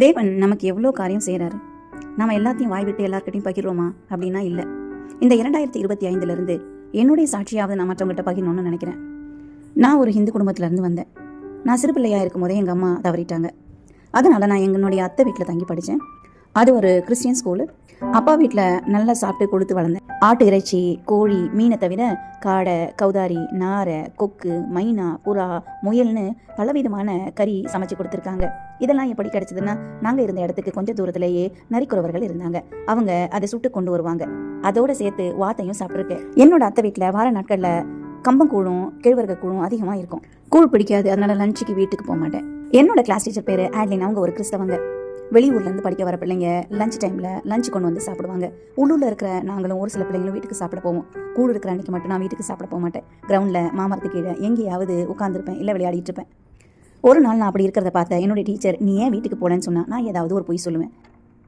தேவன் நமக்கு எவ்வளோ காரியம் செய்கிறாரு நம்ம எல்லாத்தையும் வாய் விட்டு பகிர்வோமா அப்படின்னா இல்லை. இந்த இரண்டாயிரத்தி இருபத்தி ஐந்துலேருந்து என்னுடைய சாட்சியாவது நான் மற்றவங்ககிட்ட பகிரணும்னு நினைக்கிறேன். நான் ஒரு ஹிந்து குடும்பத்திலேருந்து வந்தேன். நான் சிறு பிள்ளையாக இருக்கும் போதே எங்கள் அம்மா தவறிட்டாங்க. அதனால் நான் எங்களுடைய அத்தை வீட்டில் தங்கி படித்தேன் அது ஒரு கிறிஸ்டியன் ஸ்கூலு. அப்பா வீட்டில் நல்லா சாப்பிட்டு கொடுத்து வளர்ந்தேன். ஆட்டு இறைச்சி கோழி மீனை தவிர காடை கௌதாரி நாரை கொக்கு மைனா புறா முயல்னு பலவிதமான கறி சமைச்சு கொடுத்துருக்காங்க. இதெல்லாம் எப்படி கிடைச்சதுன்னா நாங்கள் இருந்த இடத்துக்கு கொஞ்சம் தூரத்திலேயே நரிக்குறவர்கள் இருந்தாங்க. அவங்க அதை சுட்டு கொண்டு வருவாங்க. அதோட சேர்த்து வாத்தையும் சாப்பிட்ருக்கேன் என்னோட அத்தை வீட்டில் வார நாட்களில் கம்பங்கூழும் கேழ்வரகு கூழும் அதிகமாக இருக்கும். கூழ் பிடிக்காது அதனால லஞ்சுக்கு வீட்டுக்கு போக மாட்டேன். என்னோட கிளாஸ் டீச்சர் பேர் ஆட்லின். அவங்க ஒரு கிறிஸ்தவங்க. வெளியூர்லேருந்து படிக்க வர பிள்ளைங்க லஞ்ச் டைமில் லஞ்ச் கொண்டு வந்து சாப்பிடுவாங்க. உள்ளூரில் இருக்கிற நாங்களும் ஒரு சில பிள்ளைங்களும் வீட்டுக்கு சாப்பிட போவோம். கூடு இருக்கிற அன்னைக்கு மட்டும் நான் வீட்டுக்கு சாப்பிட போக மாட்டேன். கிரவுண்டில் மாமரத்து கீழே எங்கேயாவது உட்காந்துருப்பேன் இல்லை விளையாடிட்டு இருப்பேன். ஒரு நாள் நான் அப்படி இருக்கிறத பார்த்தேன் என்னுடைய டீச்சர் நீ ஏன் வீட்டுக்கு போகலன்னு சொன்னால் நான் ஏதாவது ஒரு பொய் சொல்லுவேன்.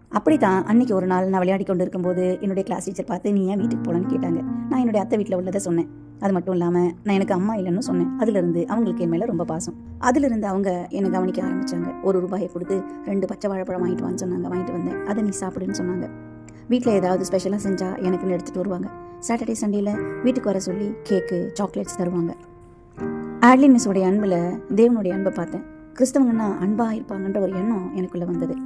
அப்படித்தான் அன்னைக்கு ஒரு நாள் நான் விளையாடி கொண்டு இருக்கும்போது என்னுடைய கிளாஸ் டீச்சர் பார்த்து நீ ஏன் வீட்டுக்கு போகலன்னு கேட்டாங்க. நான் என்னுடைய அத்தை வீட்டில் உள்ளதை சொன்னேன். அது மட்டும் இல்லாமல் நான் எனக்கு அம்மா இல்லைன்னு சொன்னேன். அதுலேருந்து அவங்களுக்கு என் மேலே ரொம்ப பாசம். அதுலேருந்து அவங்க என்னை கவனிக்க ஆரம்பித்தாங்க ஒரு ரூபாயை கொடுத்து ரெண்டு பச்சை வாழைப்பழம் வாங்கிட்டு வான்னு சொன்னாங்க வாங்கிட்டு வந்தேன். அதை நீ சாப்பிடுன்னு சொன்னாங்க. வீட்டில் ஏதாவது ஸ்பெஷலாக செஞ்சால் எனக்குன்னு எடுத்துகிட்டு வருவாங்க. சாட்டர்டே சண்டேல வீட்டுக்கு வர சொல்லி கேக்கு சாக்லேட்ஸ் தருவாங்க. ஆட்லின் மிஸ்ஸோடைய அன்பில் தேவனுடைய அன்பை பார்த்தேன். கிறிஸ்தவங்கன்னா அன்பாக இருப்பாங்கன்ற ஒரு எண்ணம் எனக்குள்ளே வந்தது.